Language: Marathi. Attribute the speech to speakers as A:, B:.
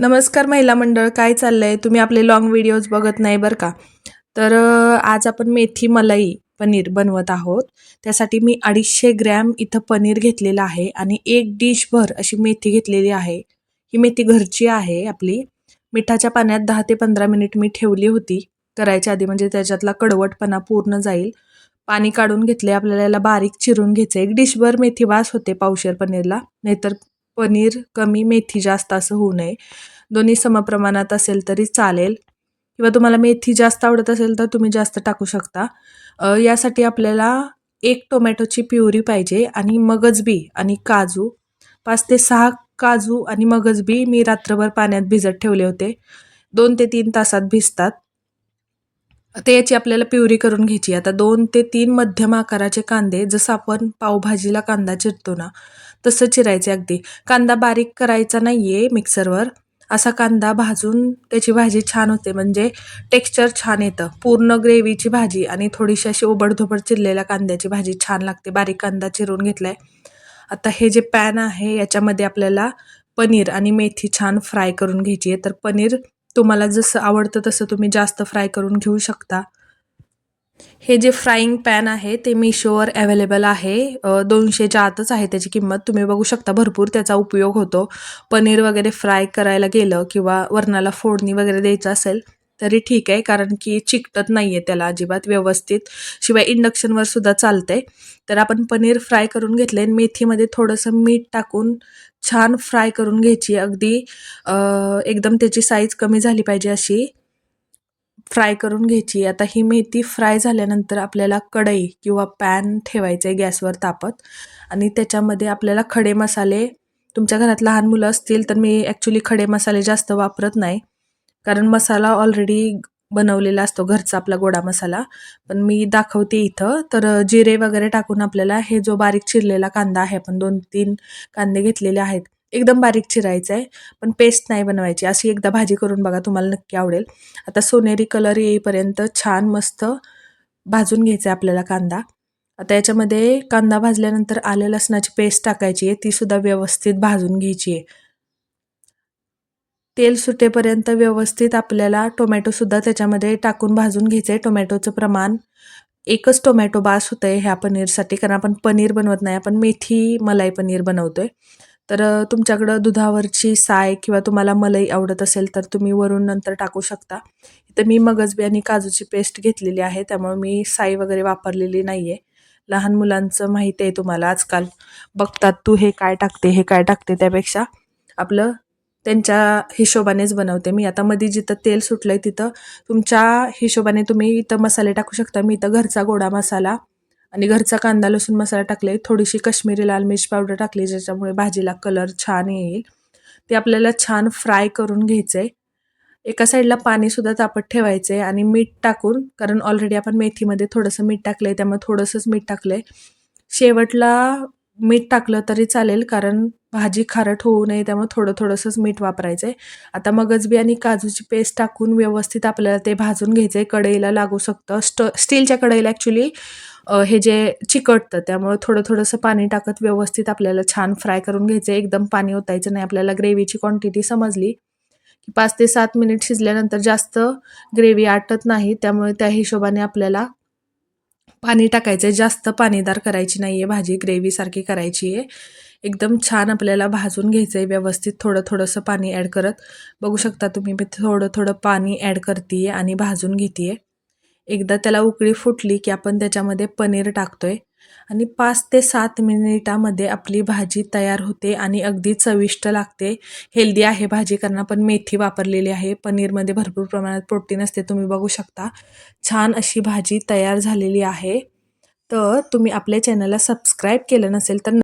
A: नमस्कार महिला मंडळ काय चाललं आहे तुम्ही आपले लॉंग व्हिडिओज बघत नाही बरं का? तर आज आपण मेथी मलाई पनीर बनवत आहोत. त्यासाठी मी अडीचशे ग्रॅम इथं पनीर घेतलेलं आहे आणि एक डिशभर अशी मेथी घेतलेली आहे. ही मेथी घरची आहे आपली. मिठाच्या पाण्यात दहा ते पंधरा मिनिट मी ठेवली होती. करायच्या आधी म्हणजे त्याच्यातला कडवटपणा पूर्ण जाईल. पाणी काढून घेतले आपल्याला याला बारीक चिरून घ्यायचं एक डिशभर मेथी वास होते पावशेर पनीरला. नाहीतर पनीर कमी मेथी जास्त असं होऊ नये. दोन्ही समप्रमाणात असेल तरी चालेल. किंवा तुम्हाला मेथी जास्त आवडत असेल तर तुम्ही जास्त टाकू शकता. यासाठी आपल्याला एक टोमॅटोची प्युरी पाहिजे आणि मगजबी आणि काजू. पाच ते सहा काजू आणि मगजबी मी रात्रभर पाण्यात भिजत ठेवले होते. दोन ते तीन तासात भिजतात. ते याची आपल्याला प्युरी करून घ्यायची. आता दोन ते तीन मध्यम आकाराचे कांदे जसं आपण पावभाजीला कांदा चिरतो ना तसं चिरायचे अगदी. कांदा बारीक करायचा नाही आहे मिक्सरवर. असा कांदा भाजून त्याची भाजी छान होते. म्हणजे टेक्स्चर छान येतं. पूर्ण ग्रेव्हीची भाजी आणि थोडीशी अशी ओबडधोबड चिरलेल्या कांद्याची भाजी छान लागते. बारीक कांदा चिरून घेतलाय. आता हे जे पॅन आहे याच्यामध्ये आपल्याला पनीर आणि मेथी छान फ्राय करून घ्यायची आहे. तर पनीर तुम्हाला जसं आवडतं तसं तुम्ही जास्त फ्राय करून घेऊ शकता. हे जे फ्राईंग पॅन आहे ते मिशोवर अवेलेबल आहे. दोनशेच्या आतच आहे त्याची किंमत. तुम्ही बघू शकता भरपूर त्याचा उपयोग होतो. पनीर वगैरे फ्राय करायला गेलं किंवा वरणाला फोडणी वगैरे द्यायचं असेल तरी ठीक आहे कारण की चिकटत नाही आहे त्याला अजिबात व्यवस्थित. शिवाय इंडक्शनवर सुद्धा चालतंय. तर आपण पनीर फ्राय करून घेतले आणि मेथीमध्ये थोडंसं मीठ टाकून छान फ्राय करून घ्यायची. अगदी एकदम त्याची साईज कमी झाली पाहिजे अशी फ्राय करून घ्यायची. आता ही मेथी फ्राय झाल्यानंतर आपल्याला कढई किंवा पॅन ठेवायचं आहे गॅसवर तापत. आणि त्याच्यामध्ये आपल्याला खडे मसाले तुमच्या घरात लहान मुलं असतील तर मी ॲक्च्युली खडे मसाले जास्त वापरत नाही. कारण मसाला ऑलरेडी बनवलेला असतो घरचा आपला गोडा मसाला. पण मी दाखवते इथं. तर जिरे वगैरे टाकून आपल्याला हे जो बारीक चिरलेला कांदा आहे आपण दोन तीन कांदे घेतलेले आहेत एकदम बारीक चिरायचा आहे. पण पेस्ट नाही बनवायची. अशी एकदा भाजी करून बघा तुम्हाला नक्की आवडेल. आता सोनेरी कलर येईपर्यंत छान मस्त भाजून घ्यायचा आहे आपल्याला कांदा. आता याच्यामध्ये कांदा भाजल्यानंतर आलं लसणाची पेस्ट टाकायची आहे. ती सुद्धा व्यवस्थित भाजून घ्यायची आहे. तेल सुटेपर्यंत व्यवस्थित आपल्याला टोमॅटोसुद्धा त्याच्यामध्ये टाकून भाजून घ्यायचं आहे टोमॅटोचं प्रमाण एकच टोमॅटो बास होतं आहे ह्या पनीरसाठी कारण आपण पनीर बनवत नाही आपण मेथी मलाई पनीर बनवतो आहे तर तुमच्याकडं दुधावरची साय किंवा तुम्हाला मलाई आवडत असेल तर तुम्ही वरून नंतर टाकू शकता. इथं मी मगजबी आणि काजूची पेस्ट घेतलेली आहे त्यामुळे मी साई वगैरे वापरलेली नाही आहे लहान मुलांचं माहिती आहे तुम्हाला आजकाल. बघतात तू हे काय टाकते हे काय टाकते त्यापेक्षा आपलं त्यांच्या हिशोबानेच बनवते मी. आता मध्ये जिथं तेल सुटलं आहे तिथं तुमच्या हिशोबाने तुम्ही इथं मसाले टाकू शकता. मी इथं घरचा गोडा मसाला आणि घरचा कांदा लसूण मसाला टाकले. थोडीशी काश्मीरी लाल मिर्च पावडर टाकली ज्याच्यामुळे भाजीला कलर छान येईल. ते आपल्याला छान फ्राय करून घ्यायचं आहे एका साईडला पाणीसुद्धा तापत ठेवायचं आहे आणि मीठ टाकून कारण ऑलरेडी आपण मेथीमध्ये थोडंसं मीठ टाकलं आहे त्यामुळे थोडंसंच मीठ टाकलं आहे शेवटला मीठ टाकलं तरी चालेल कारण भाजी खारट होऊ नये त्यामुळे थोडं थोडंसंच मीठ वापरायचं आहे आता मगजबी आणि काजूची पेस्ट टाकून व्यवस्थित आपल्याला ते भाजून घ्यायचं आहे कढईला लागू शकतं. स्ट स्टीलच्या कढईला ॲक्च्युली हे जे चिकटतं त्यामुळे थोडं थोडंसं पाणी टाकत व्यवस्थित आपल्याला छान फ्राय करून घ्यायचं आहे एकदम पाणी ओतायचं नाही. आपल्याला ग्रेव्हीची क्वांटिटी समजली की पाच ते सात मिनिट शिजल्यानंतर जास्त ग्रेव्ही आटत नाही. त्यामुळे त्या हिशोबाने आपल्याला पाणी टाकायचं आहे. जास्त पाणीदार करायची नाही आहे भाजी ग्रेव्हीसारखी करायची आहे. एकदम छान आपल्याला भाजून घ्यायचं आहे व्यवस्थित थोडं थोडंसं पाणी ॲड करत. बघू शकता तुम्ही मी थोडं थोडं पाणी ॲड करते आहे आणि भाजून घेते आहे एकदा त्याला उकळी फुटली की आपण त्याच्यामध्ये पनीर टाकतोय. आणि पाच ते सात मिनिटामध्ये आपली भाजी तयार होते आणि अगदी चविष्ट लागते. हेल्दी आहे भाजी कारण आपण मेथी वापरलेली आहे. पनीरमध्ये भरपूर प्रमाणात प्रोटीन असते तुम्ही बघू शकता. छान अशी भाजी तयार झालेली आहे. तर तुम्ही आपल्या चॅनलला सबस्क्राईब केलं नसेल तर